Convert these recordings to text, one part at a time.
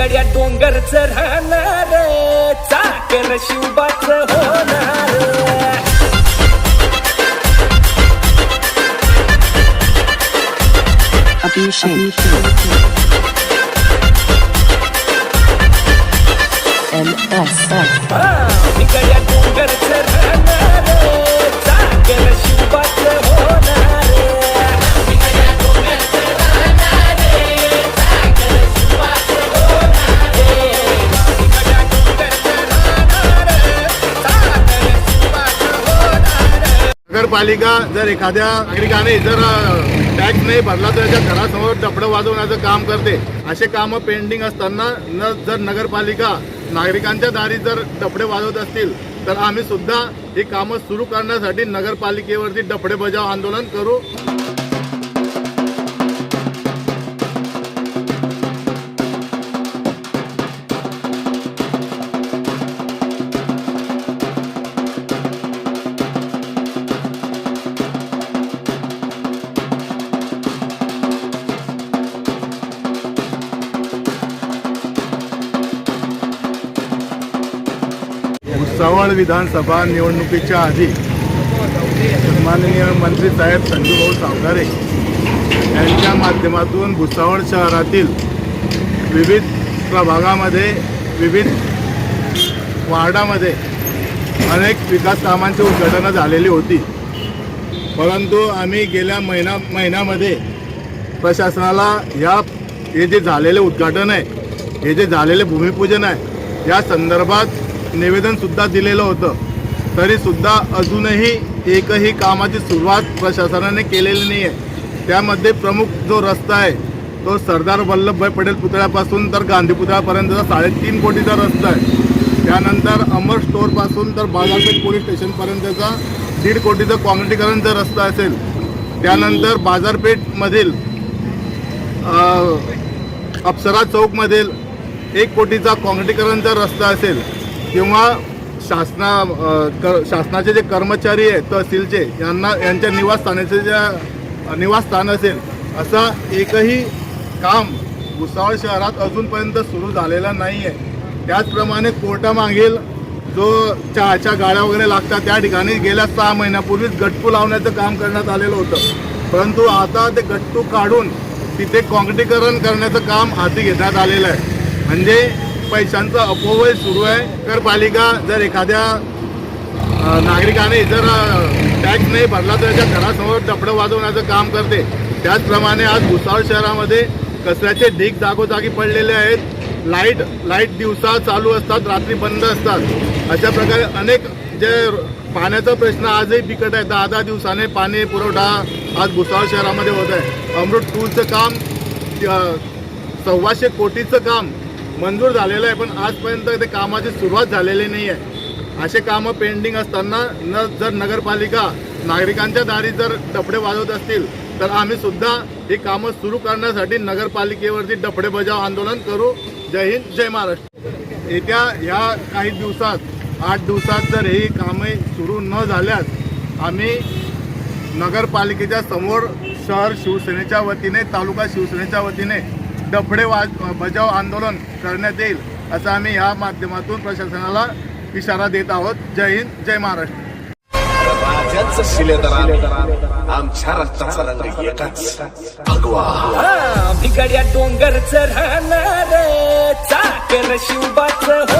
गड्या डोंगरच राहणार चाकर शिवबाच होणार Abhishek. MSF. गड्या डोंगरच नगरपालिका जर एखाद्या नागरिकाने जर टॅक्स नाही भरला तर त्याच्या घरासमोर डपडं वाजवण्याचं काम करते. असे कामं पेंडिंग असताना न जर नगरपालिका नागरिकांच्या दारी जर डपडे वाजवत असतील तर आम्ही सुद्धा ही कामं सुरू करण्यासाठी नगरपालिकेवरती डपडे बजाव आंदोलन करू. भुसावळ विधानसभा निवडणुकीच्या आधी माननीय मंत्री साहेब संजूभाऊ सावकारे यांच्या माध्यमातून भुसावळ शहरातील विविध प्रभागामध्ये विविध वार्डामध्ये अनेक विकास कामांची उद्घाटनं झालेली होती. परंतु आम्ही गेल्या महिना महिन्यामध्ये प्रशासनाला या हे जे झालेले उद्घाटन आहे हे जे झालेले भूमिपूजन आहे या संदर्भात निवेदनसुद्धा दिलेलं होतं. तरीसुद्धा अजूनही एकही कामाची सुरुवात प्रशासनाने केलेली नाही आहे त्यामध्ये प्रमुख जो रस्ता आहे तो सरदार वल्लभभाई पटेल पुतळ्यापासून तर गांधी पुतळ्यापर्यंतचा साडेतीन कोटीचा रस्ता आहे. त्यानंतर अमर स्टोअरपासून तर बाजारपेठ पोलीस स्टेशनपर्यंतचा दीड कोटीचं काँक्रिटीकरणचा रस्ता असेल. त्यानंतर बाजारपेठमधील अप्सरा चौकमधील एक कोटीचा काँक्रिटीकरणचा रस्ता असेल. किंवा शासना कर शासनाचे जे कर्मचारी आहेत तहसीलचे यांना यांच्या निवासस्थानाचे जे निवासस्थान असेल असा एकही काम भुसावळ शहरात अजूनपर्यंत सुरू झालेला नाही आहे त्याचप्रमाणे कोर्टामागील जो चहाच्या गाड्या वगैरे लागतात त्या ठिकाणी गेल्या सहा महिन्यापूर्वीच गट्टू लावण्याचं काम करण्यात आलेलं होतं. परंतु आता ते गट्टू काढून तिथे काँक्रिटीकरण करण्याचं काम हाती घेण्यात आलेलं आहे. म्हणजे पैशांचा अपव्यय सुरू आहे. नगरपालिका जर एखाद्या नागरिकाने जर टॅक्स नाही भरला तर त्याच्या घरासमोर डपडं वाजवण्याचं काम करते. त्याचप्रमाणे आज भुसावळ शहरामध्ये कचऱ्याचे ढीग जागोजागी पडलेले आहेत. लाइट लाइट दिवसा चालू असतात रात्री बंद असतात. अशा प्रकारे अनेक जे पाण्याचा प्रश्न आजही बिकट आहे. दहा दहा दिवसाने पाणी पुरवठा आज भुसावळ शहरामध्ये होत आहे. अमृत टूलचं काम सव्वाशे कोटीचं काम मंजूर झालेलं आहे पण आजपर्यंत ते कामाची सुरुवात झालेली नाही आहे. असे कामं पेंडिंग असताना न जर नगरपालिका नागरिकांच्या दारी जर डपडे वाजवत असतील तर आम्ही सुद्धा ही कामं सुरू करण्यासाठी नगरपालिकेवरती डपडे बजाव आंदोलन करू. जय हिंद जय महाराष्ट्र. येत्या ह्या काही दिवसात आठ दिवसात जर ही कामे सुरू न झाल्यास आम्ही नगरपालिकेच्या समोर शहर शिवसेनेच्या वतीने तालुका शिवसेनेच्या वतीने डफडे वाज बजाव आंदोलन करण्यात येईल असं आम्ही या माध्यमातून प्रशासनाला इशारा देत आहोत. जय हिंद जय महाराष्ट्र. आमच्या रक्ताचा रंग एकच भगवा. गड्या डोंगरच राहणार चाकर शिवबाच होणार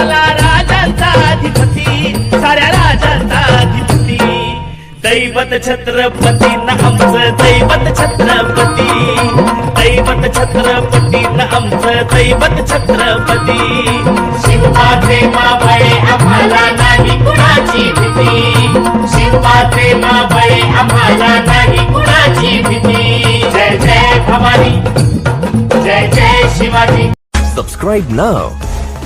मला राजांचा अधिपती साऱ्या राजांचा अधिपती. दैवत छत्रपती न दैवत छत्रपती. दैवत छत्रपती न दैवत छत्रपती. शिवबा प्रेमामुळे आम्हाला नाही कुणाची भीती. शिवबा प्रेमामुळे आम्हाला नाही कुणाची भीती. जय जय भवानी जय जय Shivaji. Subscribe now